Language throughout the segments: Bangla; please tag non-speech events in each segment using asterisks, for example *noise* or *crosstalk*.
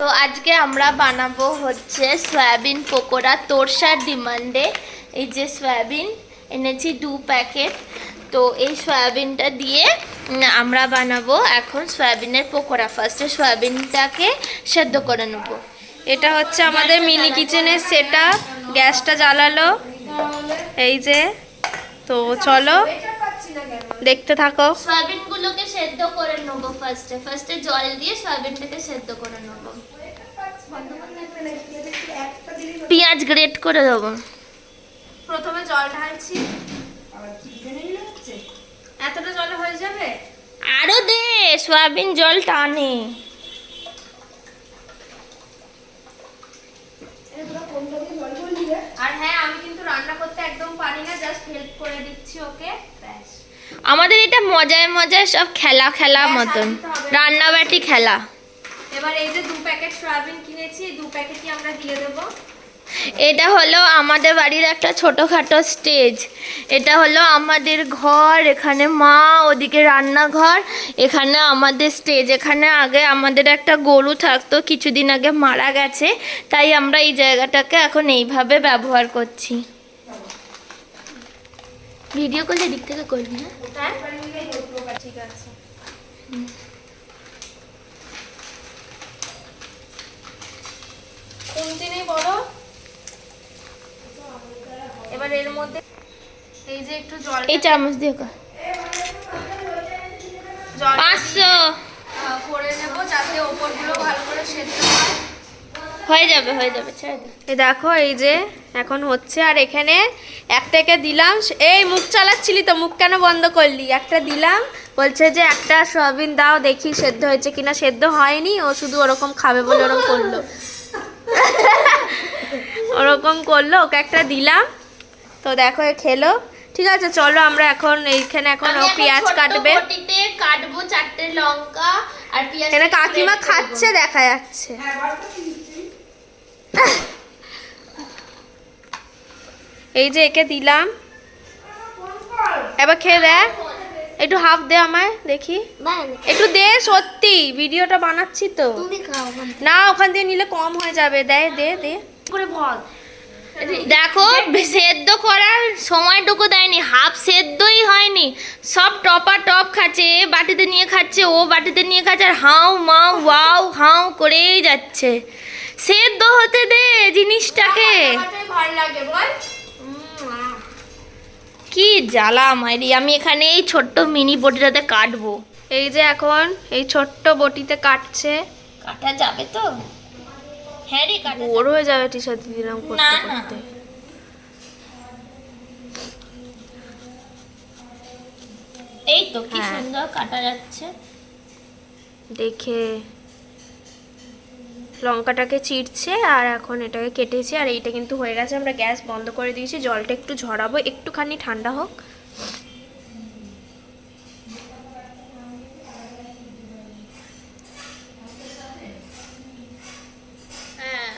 তো আজকে আমরা বানাবো হচ্ছে সয়াবিন পকোড়া, তোরসার ডিমান্ডে। এই যে সয়াবিন, এনেছি দু প্যাকেট। তো এই সয়াবিনটা দিয়ে আমরা বানাবো এখন সয়াবিনের পকোড়া। ফার্স্টে সয়াবিনটাকে সেদ্ধ করে নেব। এটা হচ্ছে আমাদের মিনি কিচেনের সেটা গ্যাসটা জ্বালালো। এই যে, তো চলো। দেখতে থাকো। সয়াবিনগুলোকে সেদ্ধ করে নেব ফার্স্টে ফার্স্টে জল দিয়ে সয়াবিনটাকে সেদ্ধ করে নেব। পেঁয়াজ গ্রেট করে দেবো। প্রথমে জল ঢালছি। এতটা জল হয়ে যাবে? আরও দে সয়াবিন জল টানে। আর হ্যাঁ আমি কিন্তু রান্না করতে একদম পারি না জাস্ট হেল্প করে দিচ্ছি ওকে। মজায় মজায় সব খেলা খেলা মতন। দিতে হবে। না। রান্নাবাটি খেলা। এবার এই যে দু প্যাকেট সয়াবিন কিনেছি দু প্যাকেটই আমরা দিয়ে দেবো। এটা হলো আমাদের বাড়ির একটা ছোটোখাটো স্টেজ। এটা হলো আমাদের ঘর এখানে মা ওদিকে রান্নাঘর এখানে আমাদের স্টেজ। এখানে আগে আমাদের একটা গরু থাকতো কিছুদিন আগে মারা গেছে তাই আমরা এই জায়গাটাকে এখন এইভাবে ব্যবহার করছি। ভিডিও করলে দিক থেকে করবি না হ্যাঁ? ঠিক আছে। খুন্তি বড় এবার এর মধ্যে এই যে একটু জল এই চামচ দিয়ে কর। জল পাঁচশো। করে নেব যাতে ওপরগুলো ভালো করে সেদ্ধ হয়। হয়ে যাবে হয়ে যাবে ছেড়ে দে। এই দেখো এই যে এখন হচ্ছে আর এখানে একটাকে দিলাম। এই মুখ চালাচ্ছিলি তো মুখ কেন বন্ধ করলি? একটা দিলাম বলছে যে একটা সয়াবিন দাও দেখি সেদ্ধ হয়েছে কিনা। সেদ্ধ হয়নি ও শুধু ওরকম খাবে বলে ওরকম করল। ওরকম করল ওকে একটা দিলাম। তো দেখো খেলো। ঠিক আছে চলো আমরা এখন এইখানে এখন ও পেঁয়াজ কাটবে। কাটবো চারটে লঙ্কা আর পেঁয়াজ এখানে কাকিমা খাচ্ছে দেখা যাচ্ছে। *laughs* এই যে একে দিলাম। এবার খেয়ে দেখ। একটু হাফ দে আমায় দেখি। একটু দে সত্যি ভিডিওটা বানাচ্ছি তো। না ওখান দিয়ে নিলে কম হয়ে যাবে। দে দে দে। করে বল দেখো সেদ্ধ করার সময়টুকু দেয়নি হাফ সেদ্ধই হয়নি। সব টপা টপ খাচ্ছে এ বাটিতে নিয়ে খাচ্ছে ও বাটিতে নিয়ে খাচ্ছে আর হাউ মাউ ওয়াও হাউ করেই যাচ্ছে। সেদ্ধ হতে দে জিনিসটাকে। ভালো লাগে বল। কি জ্বালা মাইরি আমি এখানে এই ছোট্ট মিনি বটিটাতে কাটবো। এই যে এখন এই ছোট্ট বটিতে কাটছে। কাটা যাবে তো? হ্যাঁ রে কাটা বড় হয়ে যাবে টি শার্ট দিলাম করতে করতে। এই তো কি হ্যাঁ। সুন্দর কাটা যাচ্ছে। দেখে। লঙ্কাটাকে চিড়ছে আর এখন এটাকে কেটেছে আর এইটা কিন্তু হয়ে গেছে। আমরা গ্যাস বন্ধ করে দিয়েছি জলটা একটু ঝরাবো একটুখানি ঠান্ডা হোক। হ্যাঁ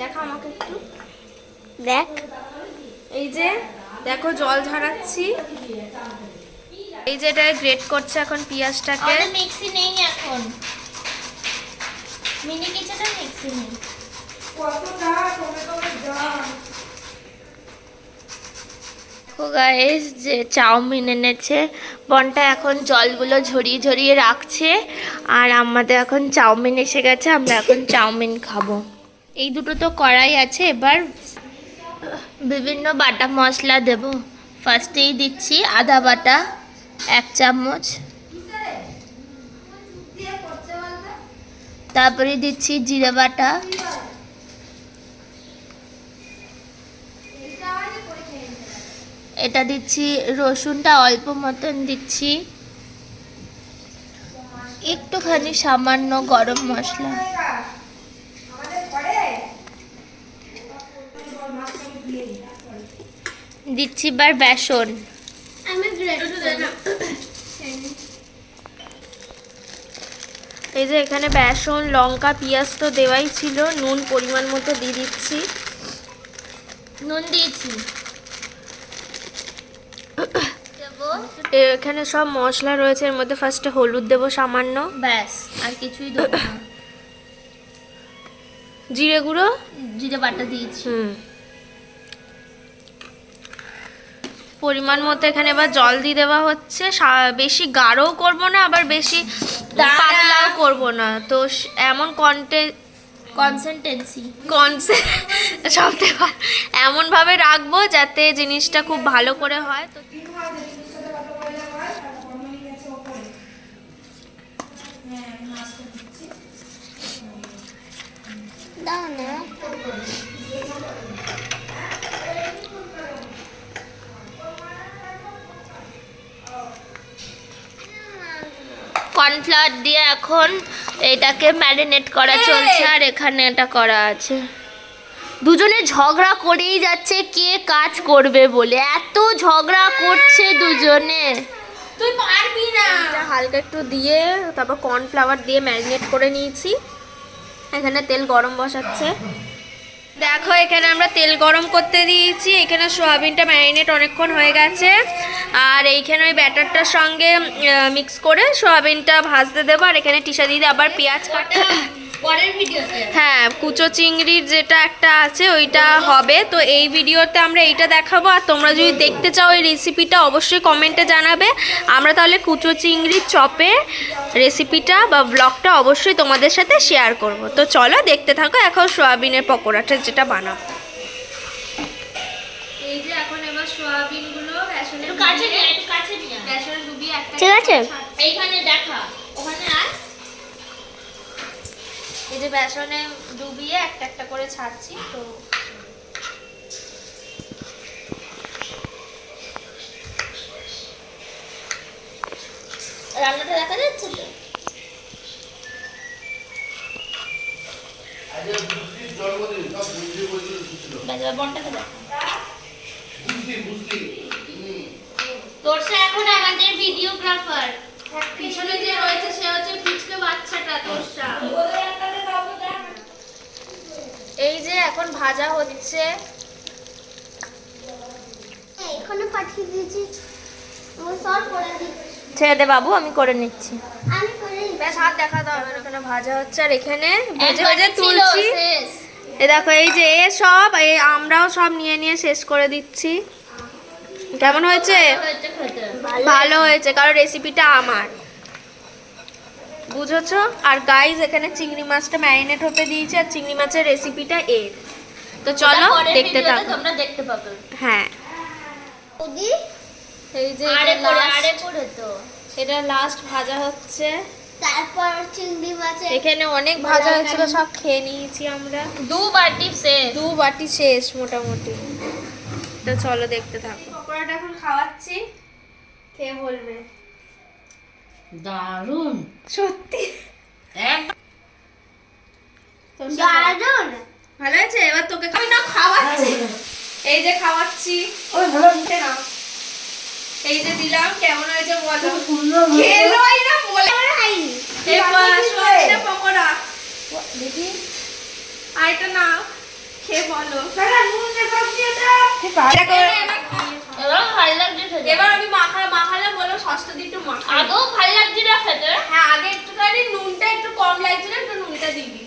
দেখো আমাকে একটু। দেখ। এই যে দেখো জল ঝরাচ্ছি। এই যে এটা গ্রেট করছে এখন পেঁয়াজটাকে। আমাদের মিক্সি নেই এখন। মিনি কিচেনে মিক্সি নেই। গাইস যে। চাউমিন এনেছে বনটা এখন জলগুলো ঝরিয়ে ঝরিয়ে রাখছে আর আমাদের এখন চাউমিন এসে গেছে আমরা এখন চাউমিন খাব। এই দুটো তো কড়াই আছে এবার বিভিন্ন বাটা মশলা দেব। ফার্স্টেই দিচ্ছি আদা বাটা। এক চামচ। তারপরে দিচ্ছি জিরে বাটা। এটা দিচ্ছি রসুনটা অল্প মতন দিচ্ছি। একটুখানি সামান্য গরম মশলা। দিচ্ছি এবার বেসন। এই যে এখানে বেসন লঙ্কা পেঁয়াজ তো দেওয়াই ছিল। নুন পরিমাণ মতো দিয়ে দিচ্ছি। নুন দিয়েছি। এখানে সব মশলা রয়েছে। এর মধ্যে ফার্স্টে হলুদ দেবো সামান্য। ব্যাস আর কিছুই দেবো না। জিরে গুঁড়ো? জিরে বাটা দিয়েছি। হুম। পরিমাণ মতো এখানে এবার জল দিয়ে দেওয়া হচ্ছে বেশি গাঢ়ও করব না আবার বেশি। পাতলাও করব না তো এমন কন্টে কনসেনটেন্সি কনসে সব। এমনভাবে রাখব যাতে জিনিসটা খুব ভালো করে হয় তো কর্নফ্লাওয়ার দিয়ে এখন এটাকে ম্যারিনেট করা চলছে আর এখানে এটা করা আছে। দুজনে ঝগড়া করেই যাচ্ছে কে কাজ করবে বলে। এত ঝগড়া করছে দুজনে। তুই পারবি না। হালকা একটু দিয়ে তারপর কর্নফ্লাওয়ার দিয়ে ম্যারিনেট করে নিয়েছি। এখানে তেল গরম বসাচ্ছে। দেখো এখানে আমরা তেল গরম করতে দিয়েছি। এখানে সোয়াবিনটা ম্যারিনেট অনেকক্ষণ হয়ে গেছে। আর এইখানে ওই ব্যাটারটার সঙ্গে মিক্স করে সোয়াবিনটা ভাজতে দেবো। আর এখানে টিসা দিদি আবার পেঁয়াজ কাটা হ্যাঁ কুচো চিংড়ির যেটা একটা আছে ওইটা হবে। তো এই ভিডিওতে আমরা এইটা দেখাবো। আর তোমরা যদি দেখতে চাও এই রেসিপিটা অবশ্যই কমেন্টে জানাবে। আমরা তাহলে কুচো চিংড়ির চপে রেসিপিটা বা ব্লগটা অবশ্যই তোমাদের সাথে শেয়ার করব। তো চলো দেখতে থাকো এখন সোয়াবিনের পকোড়াটা যেটা বানাবো। সোয়াবিনগুলো বেসনে কাছে একটু কাছে নিয়ে বেসনে ডুবিয়ে একটা ঠিক আছে। এইখানে দেখা ওখানে আয়। এই যে বেসনে ডুবিয়ে একটা একটা করে ছাড়ছি তো রান্নাটা দেখা যাচ্ছে তো? এবার বনটাকে দেখা। তোরসা এখন আমাদের ভিডিওগ্রাফার। পিছনে যে রয়েছে সে হচ্ছে পিছকে বাচ্চাটা তোরটা এই যে এখন ভাজা হচ্ছে। এখানে পাঠিয়ে দিয়েছি। ছেড়ে দে বাবু আমি করে নিচ্ছি। আমি করে ব্যাস হাত দেখা দাও এখানে ভাজা হচ্ছে। আর এখানে ভেজে ভেজে তুলছি। এ দেখো এই যে এ সব এই আমরাও সব নিয়ে নিয়ে শেষ করে দিচ্ছি। কেমন হয়েছে? ভালো হয়েছে কারণ রেসিপিটা আমার। বুঝেছ? আর গাইজ এখানে চিংড়ি মাছটা ম্যারিনেট হতে দিয়েছি আর চিংড়ি মাছের রেসিপিটা এর। তো চলো দেখতে থাকো। তোমরা দেখতে পাবে। হ্যাঁ। এই যে এটা লাস্ট ভাজা হচ্ছে। তারপর চিংড়ি মাছের এখানে অনেক ভাজা হয়েছিল সব খেয়ে নিয়েছি আমরা। দু বাটি শেষ। দু বাটি শেষ মোটামুটি। তো চলো দেখতে থাকো। পকোড়াটা এখন খাওয়াচ্ছি খেয়ে বলবে। দারুণ সত্যি? তো দারুণ ভালো আছে এবার তোকে আমি না খাওয়াচ্ছি। এই যে খাওয়াচ্ছি। মুখে নাও। এই যে দিলাম কেমন হয়েছে বলো? খেলোই না বলে খাইনি। পকোড়া। আর এটা নাও খেয়ে বলো। দেখো, এবার ভালো লাগছে খেতে। এবার আমি মাখা মাখালাম বলো একটু মাখা আগেও ভালো লাগছে না খেতে। হ্যাঁ আগে একটুখানি নুনটা একটু কম লাগছিল একটু নুনটা দিবি